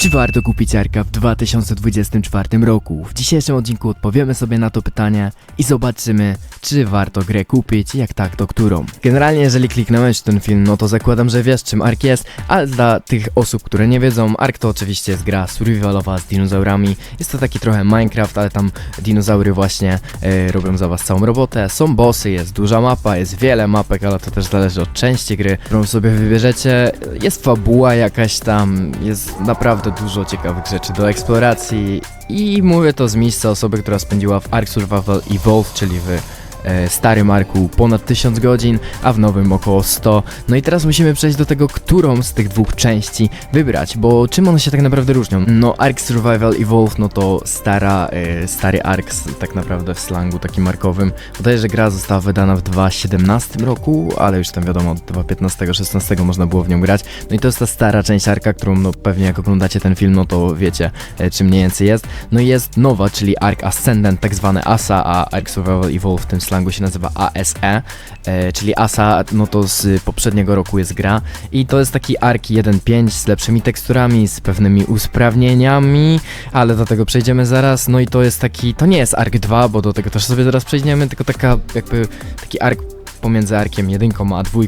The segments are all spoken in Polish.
Czy warto kupić Arka w 2024 roku? W dzisiejszym odcinku odpowiemy sobie na to pytanie i zobaczymy, czy warto grę kupić, jak tak, to którą. Generalnie, jeżeli kliknąłeś ten film, no to zakładam, że wiesz czym Ark jest, ale dla tych osób, które nie wiedzą, Ark to oczywiście jest gra survivalowa z dinozaurami. Jest to taki trochę Minecraft, ale tam dinozaury właśnie e, robią za was całą robotę. Są bossy, jest duża mapa, jest wiele mapek, ale to też zależy od części gry, którą sobie wybierzecie. Jest fabuła jakaś tam, jest naprawdę dużo ciekawych rzeczy do eksploracji i mówię to z miejsca osoby, która spędziła w Ark Survival Evolved, czyli w e, starym Arku ponad 1000 godzin, a w nowym około 100. No i teraz musimy przejść do tego, którą z tych dwóch części wybrać, bo czym one się tak naprawdę różnią? No Ark Survival Evolved, no to stara, e, stary Ark tak naprawdę w slangu takim markowym. Podaję, że gra została wydana w 2017 roku, ale już tam wiadomo, od 2015-16 można było w nią grać. No i to jest ta stara część Arka, którą no pewnie jak oglądacie ten film, no to wiecie e, czym mniej więcej jest. No i jest nowa, czyli Ark Ascendant, tak zwane ASA, a Ark Survival Evolved w tym slangu się nazywa ASE, e, czyli ASA, no to z poprzedniego roku jest gra. I to jest taki Ark 1.5 z lepszymi teksturami, z pewnymi usprawnieniami, ale do tego przejdziemy zaraz, no i to jest taki, to nie jest Ark 2, bo do tego też sobie zaraz przejdziemy, tylko taka jakby taki Ark pomiędzy Arkiem 1 a 2,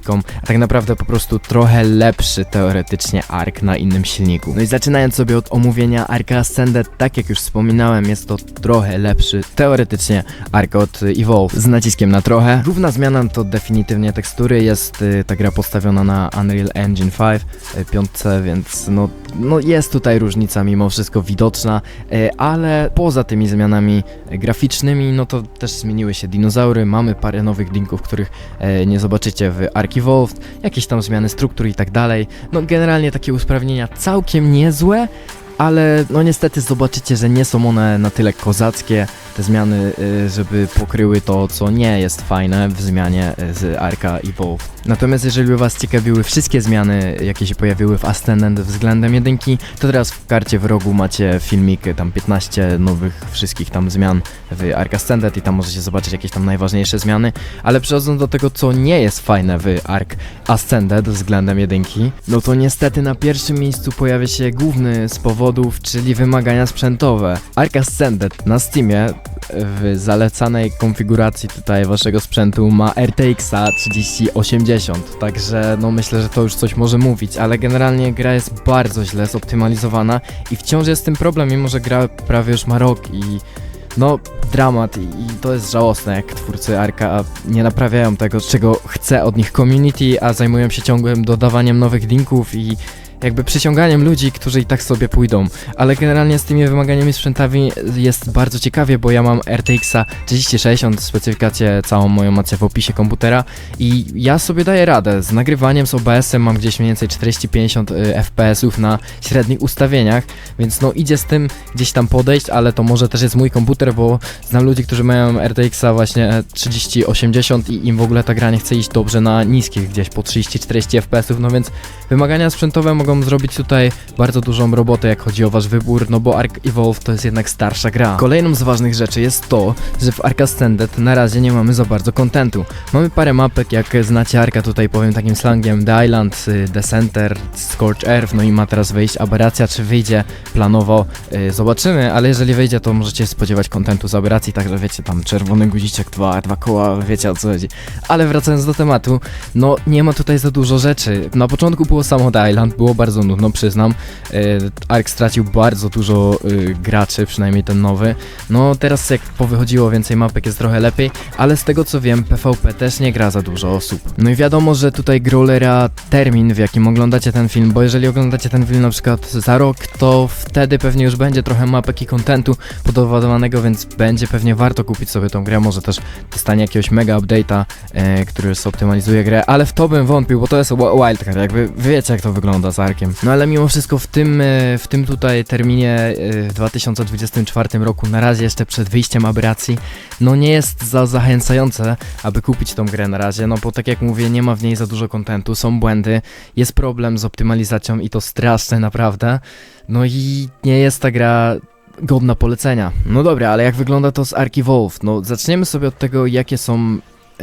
a tak naprawdę po prostu trochę lepszy teoretycznie Ark na innym silniku. No i zaczynając sobie od omówienia Arka Ascended, tak jak już wspominałem, jest to trochę lepszy teoretycznie Ark od y, Evolve z naciskiem na trochę. Główna zmiana to definitywnie tekstury, jest y, ta gra postawiona na Unreal Engine 5, y, piątce, więc no, no jest tutaj różnica mimo wszystko widoczna, ale poza tymi zmianami graficznymi, no to też zmieniły się dinozaury, mamy parę nowych linków, których nie zobaczycie w Ark Evolved, jakieś tam zmiany struktur i tak dalej. No generalnie takie usprawnienia całkiem niezłe, ale no niestety zobaczycie, że nie są one na tyle kozackie, te zmiany, y, żeby pokryły to, co nie jest fajne w zmianie y, z Arka Evolved. Natomiast jeżeli by was ciekawiły wszystkie zmiany, jakie się pojawiły w Ascendant względem jedynki, to teraz w karcie w rogu macie filmik, tam 15 nowych wszystkich tam zmian w Ark Ascendant i tam możecie zobaczyć jakieś tam najważniejsze zmiany, ale przechodząc do tego, co nie jest fajne w Ark Ascended względem jedynki, no to niestety na pierwszym miejscu pojawia się główny z powodów, czyli wymagania sprzętowe. Ark Ascended na Steamie w zalecanej konfiguracji tutaj waszego sprzętu ma RTX 3080, także no myślę, że to już coś może mówić, ale generalnie gra jest bardzo źle zoptymalizowana i wciąż jest tym problem, mimo że gra prawie już ma rok i no, dramat i, i to jest żałosne, jak twórcy Arka nie naprawiają tego, czego chce od nich community, a zajmują się ciągłym dodawaniem nowych linków i jakby przyciąganiem ludzi, którzy i tak sobie pójdą. Ale generalnie z tymi wymaganiami sprzętowi jest bardzo ciekawie, bo ja mam RTX 3060, specyfikację całą moją macie w opisie komputera i ja sobie daję radę. Z nagrywaniem z OBS-em mam gdzieś mniej więcej 40-50 y, FPS-ów na średnich ustawieniach, więc no idzie z tym gdzieś tam podejść, ale to może też jest mój komputer, bo znam ludzi, którzy mają RTX-a właśnie e, 3080 i im w ogóle ta gra nie chce iść dobrze na niskich, gdzieś po 30-40 FPS-ów, no więc wymagania sprzętowe mogą zrobić tutaj bardzo dużą robotę, jak chodzi o wasz wybór, no bo Ark Evolve to jest jednak starsza gra. Kolejną z ważnych rzeczy jest to, że w Ark Ascended na razie nie mamy za bardzo kontentu. Mamy parę mapek, jak znacie Arka, tutaj powiem takim slangiem, The Island, y, The Center, Scorch Earth, no i ma teraz wyjść Aberracja, czy wyjdzie planowo, y, zobaczymy, ale jeżeli wyjdzie, to możecie spodziewać kontentu z Aberracji, także wiecie, tam czerwony guziczek, dwa, dwa koła, wiecie o co chodzi. Ale wracając do tematu, no nie ma tutaj za dużo rzeczy. Na początku było samo The Island, było bardzo nudno, przyznam. E, Ark stracił bardzo dużo y, graczy, przynajmniej ten nowy. No teraz jak powychodziło więcej mapek jest trochę lepiej, ale z tego co wiem PvP też nie gra za dużo osób. No i wiadomo, że tutaj grolera termin w jakim oglądacie ten film, bo jeżeli oglądacie ten film na przykład za rok, to wtedy pewnie już będzie trochę mapek i kontentu podawanego, więc będzie pewnie warto kupić sobie tą grę, może też dostanie jakiegoś mega update'a, e, który zoptymalizuje grę, ale w to bym wątpił, bo to jest wi- wildcard, jakby wiecie jak to wygląda z No ale mimo wszystko w tym, e, w tym tutaj terminie e, w 2024 roku, na razie jeszcze przed wyjściem aberracji, no nie jest za zachęcające, aby kupić tą grę na razie, no bo tak jak mówię, nie ma w niej za dużo kontentu, są błędy, jest problem z optymalizacją i to straszne naprawdę, no i nie jest ta gra godna polecenia. No dobra, ale jak wygląda to z Ark Evolved? No zaczniemy sobie od tego, jakie są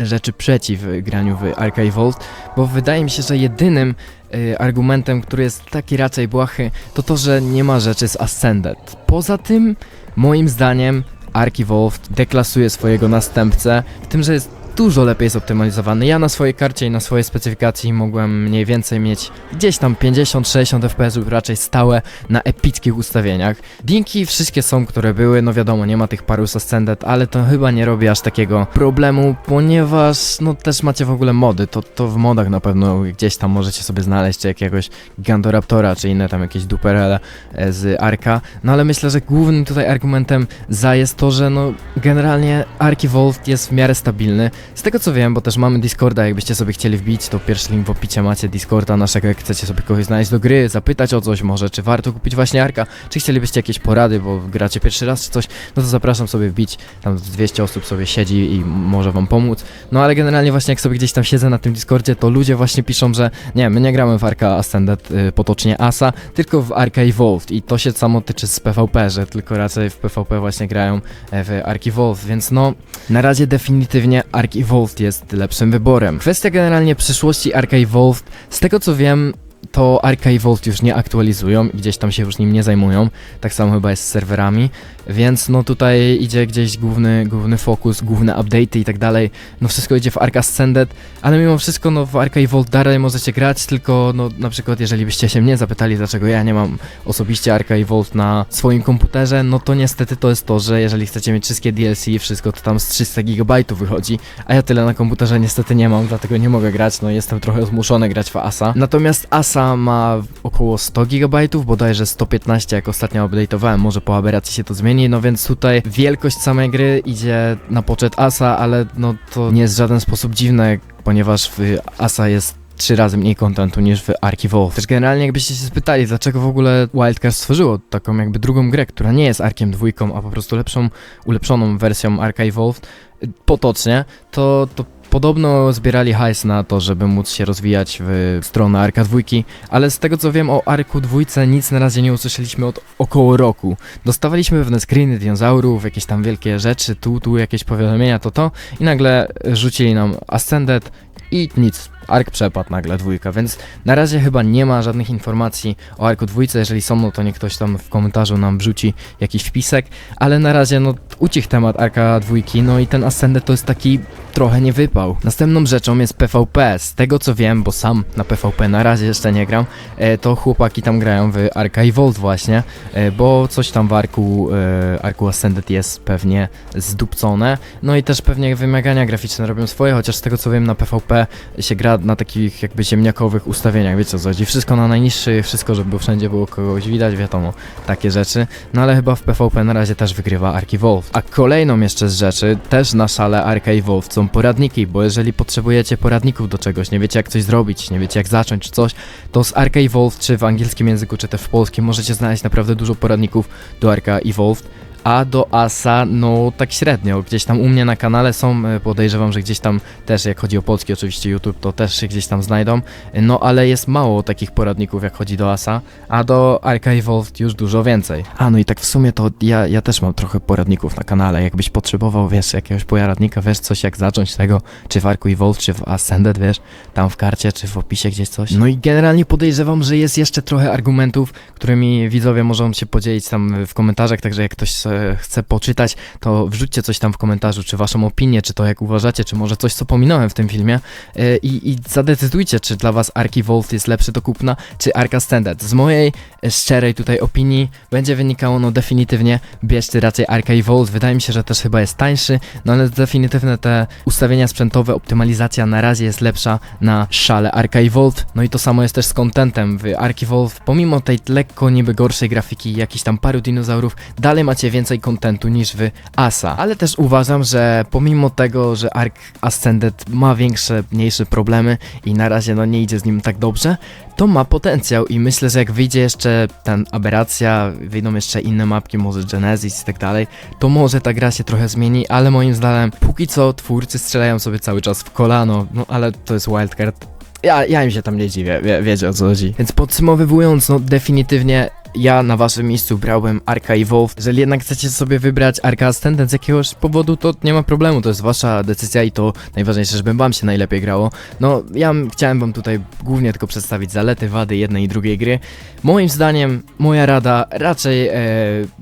rzeczy przeciw graniu w Evolved, bo wydaje mi się, że jedynym y, argumentem, który jest taki raczej błahy, to to, że nie ma rzeczy z Ascended. Poza tym, moim zdaniem, Arc Evolved deklasuje swojego następcę, w tym, że jest dużo lepiej zoptymalizowany. Ja na swojej karcie i na swojej specyfikacji mogłem mniej więcej mieć gdzieś tam 50-60 fps raczej stałe na epickich ustawieniach. Dinki wszystkie są, które były, no wiadomo, nie ma tych paru Ascended, ale to chyba nie robi aż takiego problemu, ponieważ no też macie w ogóle mody, to, to w modach na pewno gdzieś tam możecie sobie znaleźć jakiegoś Gigantoraptora, czy inne tam jakieś duperele e, z Arka, no ale myślę, że głównym tutaj argumentem za jest to, że no generalnie Ark Evolved jest w miarę stabilny, z tego co wiem, bo też mamy Discorda, jakbyście sobie chcieli wbić, to pierwszy link w opisie macie Discorda naszego, jak chcecie sobie kogoś znaleźć do gry, zapytać o coś może, czy warto kupić właśnie Arka, czy chcielibyście jakieś porady, bo gracie pierwszy raz czy coś, no to zapraszam sobie wbić, tam 200 osób sobie siedzi i może wam pomóc, no ale generalnie właśnie jak sobie gdzieś tam siedzę na tym Discordzie, to ludzie właśnie piszą, że nie, my nie gramy w Arka Ascended, y, potocznie Asa, tylko w Arka Evolved i to się samo tyczy z PvP, że tylko raczej w PvP właśnie grają e, w Ark Evolved, więc no, na razie definitywnie Ark Evolved jest lepszym wyborem. Kwestia generalnie przyszłości Ark Evolved, z tego co wiem, to Ark Evolved już nie aktualizują i gdzieś tam się już nim nie zajmują. Tak samo chyba jest z serwerami, więc no tutaj idzie gdzieś główny, główny fokus, główne update'y i tak dalej. No wszystko idzie w Ark Ascended, ale mimo wszystko no w Ark Evolved dalej możecie grać, tylko no na przykład jeżeli byście się mnie zapytali, dlaczego ja nie mam osobiście Ark Evolved na swoim komputerze, no to niestety to jest to, że jeżeli chcecie mieć wszystkie DLC i wszystko, to tam z 300 GB wychodzi, a ja tyle na komputerze niestety nie mam, dlatego nie mogę grać, no jestem trochę zmuszony grać w Asa. Natomiast Asa ma około 100 GB, bodajże 115 jak ostatnio update'owałem, może po aberracji się to zmieni, no więc tutaj wielkość samej gry idzie na poczet Asa, ale no to nie jest w żaden sposób dziwne, ponieważ w Asa jest trzy razy mniej kontentu niż w Evolved. Też generalnie jakbyście się spytali, dlaczego w ogóle Wildcard stworzyło taką jakby drugą grę, która nie jest Arkiem dwójką, a po prostu lepszą, ulepszoną wersją Ark Evolved, y, potocznie, to, to Podobno zbierali hajs na to, żeby móc się rozwijać w stronę Arka dwójki, ale z tego co wiem o Arku dwójce nic na razie nie usłyszeliśmy od około roku. Dostawaliśmy pewne screeny dinozaurów, jakieś tam wielkie rzeczy, tu, tu jakieś powiadomienia, to to i nagle rzucili nam Ascended i nic, Ark przepadł nagle dwójka, więc na razie chyba nie ma żadnych informacji o Arku dwójce, jeżeli są, no to niech ktoś tam w komentarzu nam wrzuci jakiś wpisek, ale na razie no ucichł temat Arka dwójki, no i ten Ascended to jest taki trochę nie wypał. Następną rzeczą jest PvP, z tego co wiem, bo sam na PvP na razie jeszcze nie gram, e, to chłopaki tam grają w Arka Evolved właśnie, e, bo coś tam w Arku, e, Arku Ascended jest pewnie zdupcone, no i też pewnie wymagania graficzne robią swoje, chociaż z tego co wiem na PvP się gra na takich jakby ziemniakowych ustawieniach, wiecie co chodzi, wszystko na najniższy, wszystko żeby wszędzie było kogoś widać, wiadomo, takie rzeczy, no ale chyba w PvP na razie też wygrywa Ark Evolved. A kolejną jeszcze z rzeczy, też na szale Ark Evolved są poradniki, bo jeżeli potrzebujecie poradników do czegoś, nie wiecie jak coś zrobić, nie wiecie jak zacząć czy coś, to z Ark Evolved, czy w angielskim języku, czy też w polskim możecie znaleźć naprawdę dużo poradników do Arka Evolved a do Asa, no tak średnio. Gdzieś tam u mnie na kanale są, e, podejrzewam, że gdzieś tam też, jak chodzi o polski oczywiście YouTube, to też się gdzieś tam znajdą. No ale jest mało takich poradników, jak chodzi do Asa, a do Arca Evolved już dużo więcej. A no i tak w sumie to ja, ja też mam trochę poradników na kanale. Jakbyś potrzebował, wiesz, jakiegoś poradnika, wiesz, coś jak zacząć tego, czy w Arku Evolved, czy w Ascended, wiesz, tam w karcie, czy w opisie gdzieś coś. No i generalnie podejrzewam, że jest jeszcze trochę argumentów, którymi widzowie możą się podzielić tam w komentarzach, także jak ktoś e, chce poczytać, to wrzućcie coś tam w komentarzu, czy waszą opinię, czy to jak uważacie, czy może coś, co pominąłem w tym filmie. E, i, i zadecydujcie, czy dla was Ark Evolved jest lepszy do kupna, czy Arka Standard. Z mojej e, szczerej tutaj opinii będzie wynikało, no definitywnie bierzcie raczej Arka Evolved, wydaje mi się, że też chyba jest tańszy, no ale definitywne te ustawienia sprzętowe, optymalizacja na razie jest lepsza na szale Arka Evolved, no i to samo jest też z contentem w Ark Evolved, pomimo tej lekko niby gorszej grafiki, jakichś tam paru dinozaurów, dalej macie więcej kontentu niż w Asa, ale też uważam, że pomimo tego, że Ark Ascended ma większe, mniejsze problemy i na razie no nie idzie z nim tak dobrze, to ma potencjał i myślę, że jak wyjdzie jeszcze ten Aberracja, wyjdą jeszcze inne mapki, może Genesis i tak dalej, to może ta gra się trochę zmieni, ale moim zdaniem póki co twórcy strzelają sobie cały czas w kolano, no ale to jest wildcard, ja, ja im się tam nie dziwię, wie, wiecie o co chodzi. Więc podsumowywując, no definitywnie ja na waszym miejscu brałem Arka Evolve. Jeżeli jednak chcecie sobie wybrać Arka Ascendant z jakiegoś powodu, to nie ma problemu, to jest wasza decyzja i to najważniejsze, żeby wam się najlepiej grało. No, ja chciałem wam tutaj głównie tylko przedstawić zalety, wady jednej i drugiej gry. Moim zdaniem, moja rada, raczej e,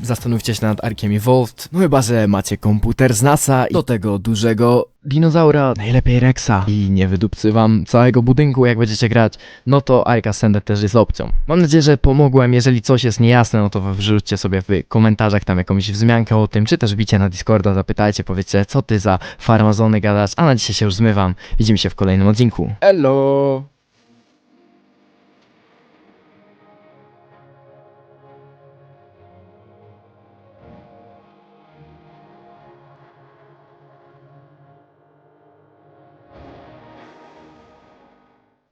zastanówcie się nad Arkiem Evolved, no chyba, że macie komputer z NASA i do tego dużego dinozaura, najlepiej Rexa i nie wydupcy wam całego budynku jak będziecie grać, no to Ark Ascended też jest opcją. Mam nadzieję, że pomogłem, jeżeli coś jest niejasne, no to wrzućcie sobie w komentarzach tam jakąś wzmiankę o tym, czy też bicie na Discorda, zapytajcie, powiedzcie, co ty za farmazony gadasz, a na dzisiaj się już zmywam. Widzimy się w kolejnym odcinku. Hello!